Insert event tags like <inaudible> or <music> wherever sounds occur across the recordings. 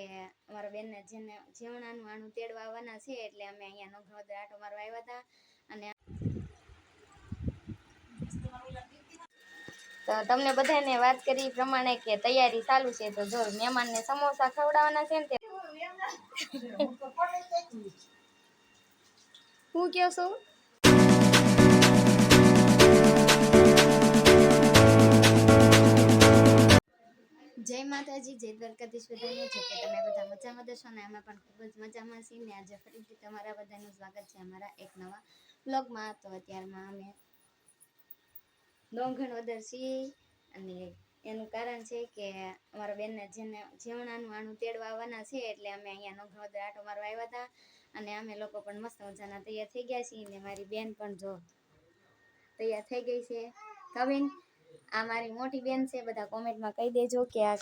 કે અમારા બેનને જેને જેવણાનું આણું તેડવા આવવાના છે એટલે અમે અહીંયા નોઘાવદર આટો મારવા આવ્યા હતા. અને તો તમને બધાને વાત કરી પ્રમાણે કે તૈયારી ચાલુ છે તો જો મહેમાનને સમોસા ખવડાવવાના છે ને તે. <laughs> હું કહો છો? જય માતાજી, જય દ્વારકાધીશ બધાને. કે તમે બધા મજામાં દશો ને, અમે પણ ખૂબ જ મજામાં છીએ. ને આજે ફરીથી તમારા બધાનું સ્વાગત છે અમારા એક નવા બ્લોગમાં તો અત્યારમાં અમે ડોંગણ વદર છીએ અને એનું કારણ છે કે અમારા બેનને જેને જેવણાનું આણું તેડવા આવવાના છે, એટલે અમે અહીંયા નોઘાવદર આટો મારવા આવ્યા હતા. અને અમે લોકો પણ મસ્ત મજાના તૈયાર થઈ ગયા છીએ. ને મારી બેન પણ જો તૈયાર થઈ ગઈ છે. કવિન આ મારી મોટી બેન છે બધા કોમેન્ટમાં કહી દેજો કે આ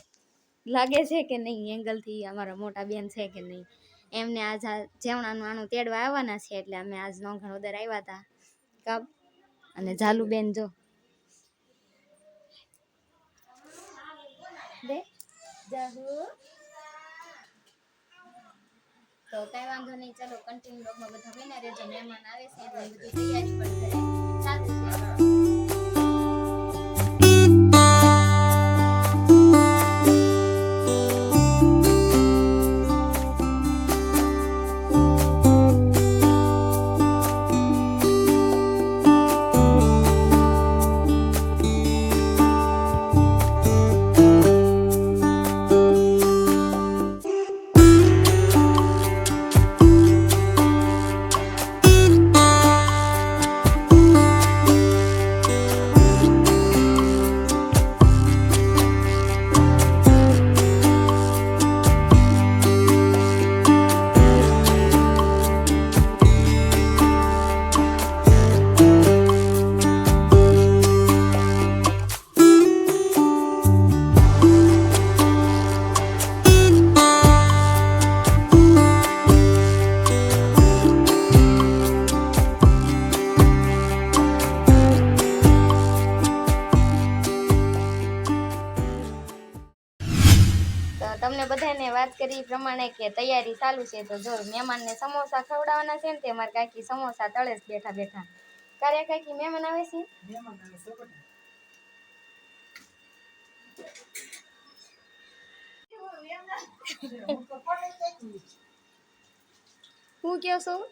લાગે છે કે નહીં એંગલથી અમારા મોટા બેન છે કે નહીં. એમને આજ જેવણાનું આણું તેડવા આવવાના છે એટલે અમે આજ નો ઘણો દર આવ્યા હતા કપ. અને ઝાલુબેન જો. દે. તો કઈ વાંધો નહીં ચલો કન્ટિન્યુ બ્લોગમાં બધા બન્યા રહેજો મહેમાન આવે છે એટલે બધી તૈયારી પણ તમને બધાને વાત કરી પ્રમાણે કે તૈયારી ચાલુ છે. તો જો મહેમાનને સમોસા ખવડાવવાના છે ને તે મારા કાકી સમોસા તળે જ બેઠા બેઠા. કાર્ય કાકી મહેમાન આવે છે? હું કહો છું?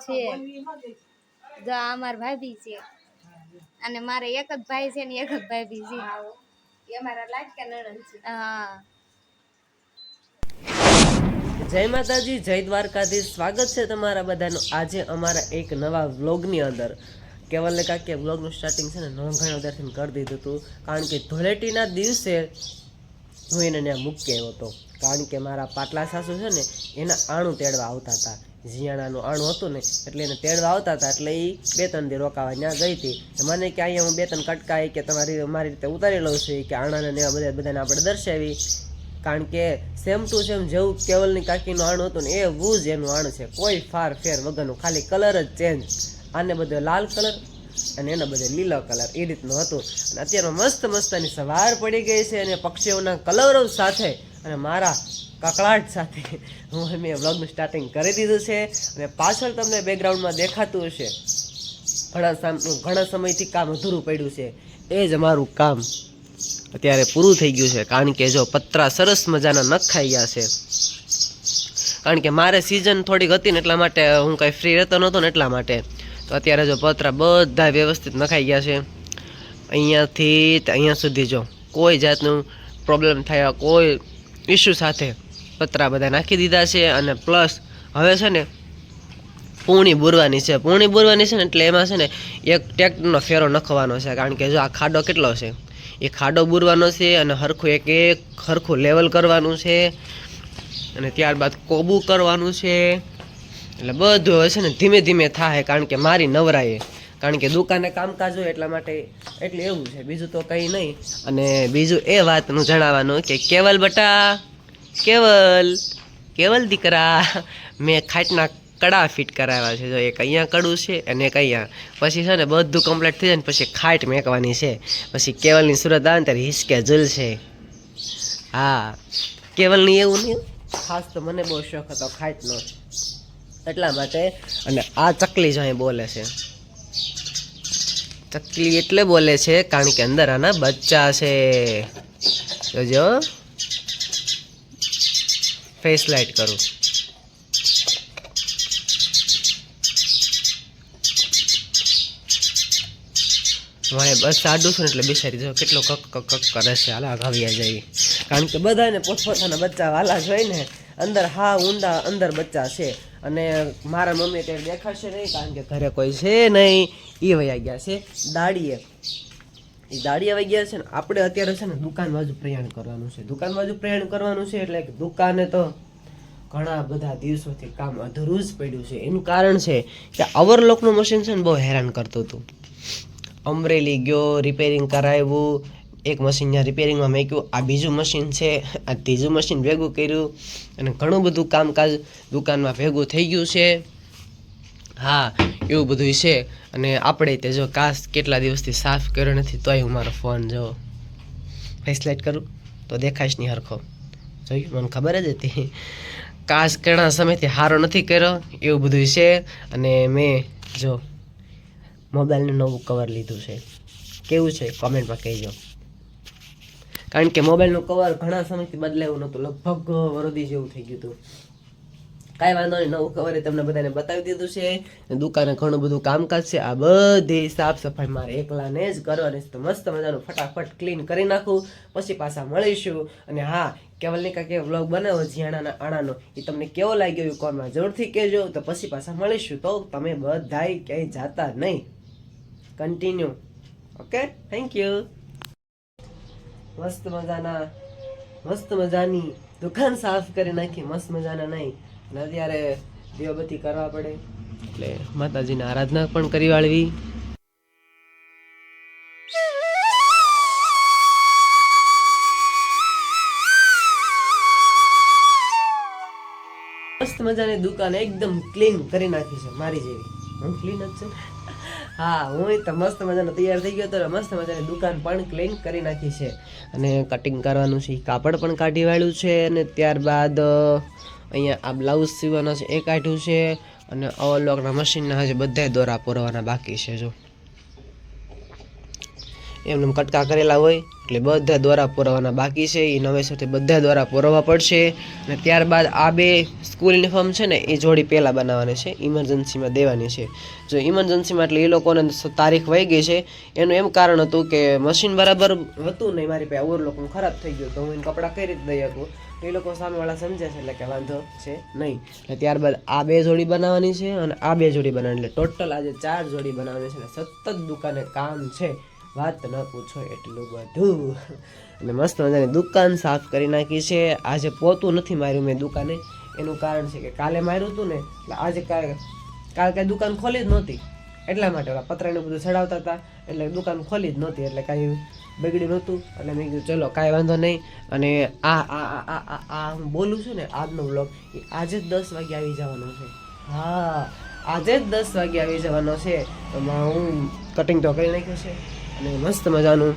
છે. જો આ અમારા ભાભી છે. અને મારે એક જ ભાઈ છે ને એક જ ભાભી છે. હા. જય માતાજી જય દ્વારકાધીશ. સ્વાગત છે તમારા બધાનું આજે અમારા એક નવા વ્લોગની અંદર. કેવલને કાંકે વ્લોગનું સ્ટાર્ટિંગ છે ને નોંઘાણ દર્શન કરી દીધું હતું કારણ કે ધૂળેટીના દિવસે હું એને ત્યાં મૂકી આવ્યો હતો. કારણ કે મારા પાટલા સાસુ છે ને એના આણું તેડવા આવતા હતા. જીયાણાનું આણું હતું ને, એટલે એને તેડવા આવતા હતા, એટલે એ બે ત્રણ દી રોકાવા ત્યાં ગઈ હતી. મને કે અહીંયા હું બે ત્રણ કટકા કે તમારી મારી રીતે ઉતારી લઉં છું કે આણાને ને બધા બધાને આપણે દર્શાવી. કારણ કે સેમ ટુ સેમ જેવું કેવલની કાકીનું આણું હતું ને એવું જ એનું આણું છે. કોઈ ફાર ફેર વગરનું, ખાલી કલર જ ચેન્જ આને બધો લાલ કલર અને એના બધે લીલો કલર એ રીતનું હતું. અને અત્યારમાં મસ્ત મસ્તની સવાર પડી ગઈ છે અને પક્ષીઓના કલરો સાથે. અને મારા કકળાટ સાથે હું મેં વ્લોગનું સ્ટાર્ટિંગ કરી દીધું છે અને પાછળ તમને બેકગ્રાઉન્ડમાં દેખાતું હશે. ઘણા ઘણા સમયથી કામ અધૂરું પડ્યું છે. એ જ અમારું કામ. અત્યારે પૂરું થઈ ગયું છે, કારણ કે જો પતરા સરસ મજાના નખાઈ ગયા છે. કારણ કે મારે સિઝન થોડીક હતી ને એટલા માટે હું કાંઈ ફ્રી રહેતો નહોતો ને એટલા માટે. તો અત્યારે જો પતરા બધા વ્યવસ્થિત નખાઈ ગયા છે. અહીંયાથી અહીંયા સુધી જો કોઈ જાતનું પ્રોબ્લેમ થયા, કોઈ ઇસ્યુ સાથે પતરા બધા નાખી દીધા છે અને પ્લસ હવે છે ને પૂણી બુરવાની છે. પૂણી બુરવાની છે ને એટલે એમાં છે ને એક ટ્રેક્ટરનો ફેરો નખવાનો છે. કારણ કે જો આ ખાડો કેટલો છે? એ ખાડો બુરવાનો છે અને હરખું એક એક હરખું લેવલ કરવાનું છે અને ત્યારબાદ કોબું કરવાનું છે. એટલે બધું હવે છે ને ધીમે ધીમે થાય કારણ કે મારી નવરાએ. કારણ કે દુકાને કામકાજ હોય એટલા માટે એટલે એવું છે. બીજું તો કંઈ નહીં. અને બીજું એ વાતનું જણાવવાનું કે કેવલ બટા કેવલ કેવલ દીકરા મેં ખાટના કડા ફિટ કરાવ્યા છે. જો એક અહીંયા કડું છે અને એક અહીંયા. પછી છે ને બધું કમ્પ્લીટ થઈ જાય ને પછી ખાટ મેકવાની છે. પછી કેવલની સુરત આવે ને ત્યારે હિસકે છે. હા, કેવલની એવું નહીં. ખાસ તો મને બહુ શોખ હતો ખાટનો. એટલા માટે. અને આ ચકલી જ અહીં બોલે છે. ચકલી એટલે બોલે છે કારણ કે અંદર આના બચ્ચા છે. જોજો. ફેસ લાઇટ કરું. મારે બસ સાડું છું એટલે બેસાડી જો કેટલો કક કક કક કરે છે. હાલા ઘાવ્યા જાય. કારણ કે બધાને પોતપોતાના બચ્ચા વાલા જોઈ ને. અંદર હા, ઊંડા, અંદર બચ્ચા છે. અને મારા મમ્મી અત્યારે દેખાશે નહીં, કારણ કે ઘરે કોઈ છે નહીં. એ વયા ગયા છે. દાડીએ. એ દાડી આવી ગયા છે ને, આપણે અત્યારે છે ને દુકાન બાજુ પ્રયાણ કરવાનું છે. દુકાન બાજુ પ્રયાણ કરવાનું છે એટલે દુકાને તો ઘણા બધા દિવસોથી કામ અધૂરું જ પડ્યું છે. એનું કારણ છે કે અવરલોકનું મશીન છે ને બહુ હેરાન કરતું હતું. અમરેલી ગયો રિપેરિંગ કરાવ્યું, એક મશીન ત્યાં રિપેરિંગમાં મેક્યું, આ બીજું મશીન છે, આ ત્રીજું મશીન ભેગું કર્યું અને ઘણું બધું કામકાજ દુકાનમાં ભેગું થઈ ગયું છે. હા, એવું બધું છે. અને આપણે તે જો કાશ કેટલા દિવસથી સાફ કર્યો નથી, તોય હું મારો ફોન જો ફેસલાઇટ કરું, તો દેખાઈશ નહીં હરખો. જોયું? મને ખબર જ હતી. કાશ કરણા સમયથી સારો નથી કર્યો, એવું બધું છે. અને મેં જો મોબાઈલનું નવું કવર લીધું છે. કેવું છે? કોમેન્ટમાં કહેજો. કારણ કે મોબાઈલનું કવર ઘણા સમયથી બદલાયું નહોતું. લગભગ વરદી જેવું થઈ ગયું હતું. કાંઈ વાંધો નહીં, નવું ખબર તમને બધાને બતાવી દીધું છે. દુકાને ઘણું બધું કામકાજ છે. આ બધી સાફ સફાઈ મારે એકલાને જ કરવાની અને મસ્ત મજાનું ફટાફટ ક્લીન કરી નાખું. પછી પાછા મળીશું. અને હા, કેવલની કાંઈ વ્લોગ બનાવો જીયાણાના આણાનો, એ તમને કેવો લાગ્યો એ કોનમાં જરૂરથી કહેજો. તો પછી પાછા મળીશું. તો તમે બધાય ક્યાંય જાતા નહીં. કન્ટિન્યુ ઓકે થેન્ક યુ મસ્ત મજાના, મસ્ત મજાની દુકાન સાફ કરી નાખી. મસ્ત મજાના નહીં. અને અત્યારે દીવાબત્તી કરવા પડે. એટલે માતાજીની આરાધના પણ કરી વાળવી. મસ્ત મજાની દુકાન એકદમ ક્લીન કરી નાખી છે, મારી જેવી. હું ક્લીન જ છું. હા, હું તો મસ્ત મજાનો તૈયાર થઈ ગયો તો મસ્ત મજાની દુકાન પણ ક્લીન કરી નાખી છે. અને કટિંગ કરવાનું છે કાપડ પણ કાઢી વાળ્યું છે અને ત્યારબાદ અહીંયા આ બ્લાઉઝ સીવાના છે, એ કાઢ્યું છે અને અવલોકના મશીનના હજી બધા દોરા પૂરવાના બાકી છે, જો. એમને એમ કટકા કરેલા હોય, એટલે બધા દ્વારા પુરાવાના બાકી છે. એ નવેસરથી બધા દ્વારા પુરાવવા પડશે. અને ત્યારબાદ આ બે સ્કૂલ યુનિફોર્મ છે ને, એ જોડી પહેલાં બનાવવાની છે. ઇમરજન્સીમાં દેવાની છે. જો ઇમરજન્સીમાં એટલે એ લોકોને તારીખ વહી ગઈ છે. એનું એમ કારણ હતું કે મશીન બરાબર હતું નહીં. મારી પાસે ઓવરલોકનું ખરાબ થઈ ગયું તો હું એને કપડાં કઈ રીતે દઈ શકું? એ લોકો સામેવાળા સમજે છે, એટલે કે વાંધો છે નહીં. એટલે ત્યારબાદ આ બે જોડી બનાવવાની છે અને આ બે જોડી બનાવવાની. એટલે ટોટલ આજે ચાર જોડી બનાવવાની છે અને સતત દુકાને કામ છે. વાત ન પૂછો એટલું બધું. અને મસ્ત મજાની દુકાન સાફ કરી નાખી છે. આજે પોતું નથી માર્યું મેં દુકાને. એનું કારણ છે કે કાલે માર્યું હતું ને, એટલે આજે કાલે કાંઈ દુકાન ખોલી જ નહોતી. એટલા માટે ઓલા પતરાને બધું ચડાવતા હતા. એટલે દુકાન ખોલી જ નહોતી, એટલે કાંઈ બગડ્યું નહોતું. એટલે મેં કીધું, ચલો, કાંઈ વાંધો નહીં. અને આ આ આ આ આ હું બોલું છું ને, આજનો બ્લોગ એ આજે જ દસ વાગે આવી જવાનો છે. હા, આજે જ દસ વાગે આવી જવાનો છે. તો હું કટિંગ તો કરી નાખ્યું છે. અને મસ્ત મજાનું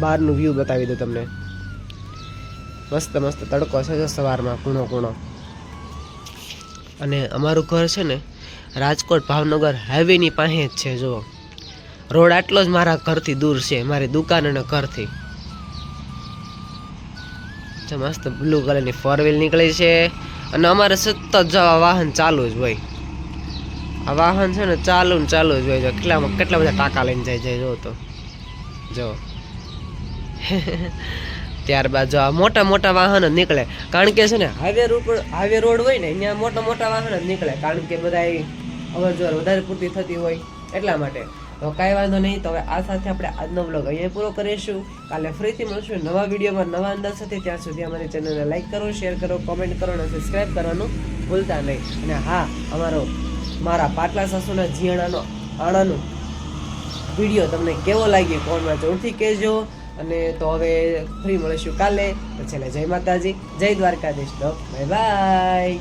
બહારનું વ્યૂ બતાવી દઉં તમને. મસ્ત મસ્ત તડકો છે જો સવારમાં, કૂણો કૂણો. અને અમારું ઘર છે ને રાજકોટ ભાવનગર હાઈવેની પાસે જ છે, જુઓ. રોડ આટલો જ મારા ઘરથી દૂર છે, મારી દુકાન અને ઘરથી. મસ્ત બ્લુ કલરની ફોર વ્હીલ નીકળી છે. અને અમારે સતત જવા વાહન ચાલુ જ હોય. આ વાહન છે ને ચાલુ ને ચાલુ જ હોય જો કેટલામાં કેટલા બધા ટાંકા લઈને જાય જાય જો તો. જો. <laughs> ત્યારબાદ જો આ મોટા મોટા વાહન જ નીકળે. કારણ કે છે ને, હાઈવે રોડ હાઈવે રોડ હોય ને, અહીંયા મોટા મોટા વાહન જ નીકળે. કારણ કે બધા અવર જવર વધારે પૂરતી થતી હોય એટલા માટે. તો કાંઈ વાંધો નહીં, તો હવે આ સાથે આપણે આજનો બ્લોગ અહીંયા પૂરો કરીશું. કાલે ફરીથી મળશું નવા વિડીયોમાં નવા અંદાજ સાથે ત્યાં સુધી અમારી ચેનલને લાઈક કરો, શેર કરો, કોમેન્ટ કરો અને સબસ્ક્રાઈબ કરવાનું ભૂલતા નહીં. અને હા, અમારો મારા પાટલા સાસુના જીયાણાનો આણાનો વીડિયો તમને કેવો લાગ્યો કોમેન્ટમાં જરૂરથી કહેજો. અને તો હવે ફ્રી મળીશું કાલે. તો છેલ્લે જય માતાજી, જય દ્વારકાધીશ. તો બાય બાય